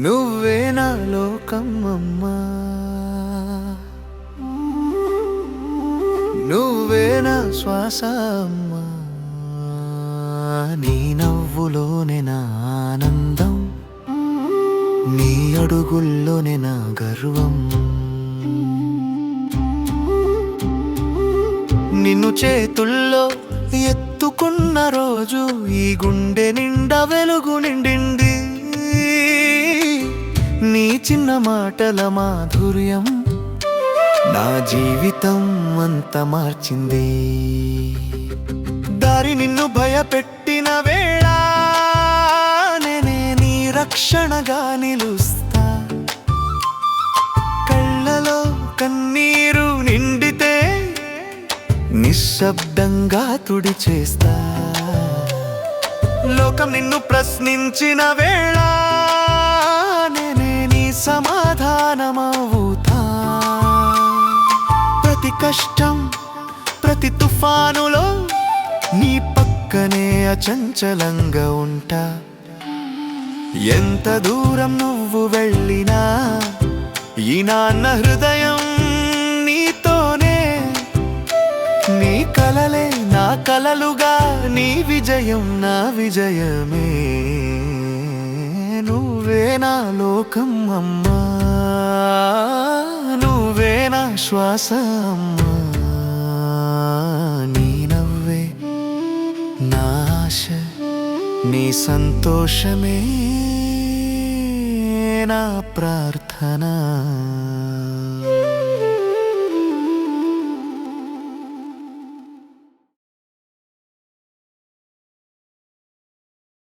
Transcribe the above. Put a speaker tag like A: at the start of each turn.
A: నువ్వే నా లోకం అమ్మా నువ్వే నా శ్వాస అమ్మా నీ నవ్వులోనే నా ఆనందం. నీ అడుగుల్లోనే నా గర్వం. నిన్ను చేతుల్లో ఎత్తుకున్న రోజు ఈ గుండె నిండా వెలుగు నిండింది. చిన్న మాటల మాధుర్యం నా జీవితం అంత మార్చింది. దారి నిన్ను భయపెట్టిన వేళ నేనే నీ రక్షణగా నిలుస్తా. కళ్ళలో కన్నీరు నిండితే నిశ్శబ్దంగా తుడి చేస్తా లోకం నిన్ను ప్రశ్నించిన వేళ సమాధానమవుతా ప్రతి కష్టం ప్రతి తుఫానులో నీ పక్కనే అచంచలంగా ఉంటా. ఎంత దూరం నువ్వు వెళ్ళినా ఈ నాన్న హృదయం నీతోనే. నీ కలలే నా కలలుగా నీ విజయం నా విజయమే. నువ్వే నా లోకం అమ్మా. శ్వాస నీ నవ్వే నాశ నీ సంతోషమే నా ప్రార్థనా.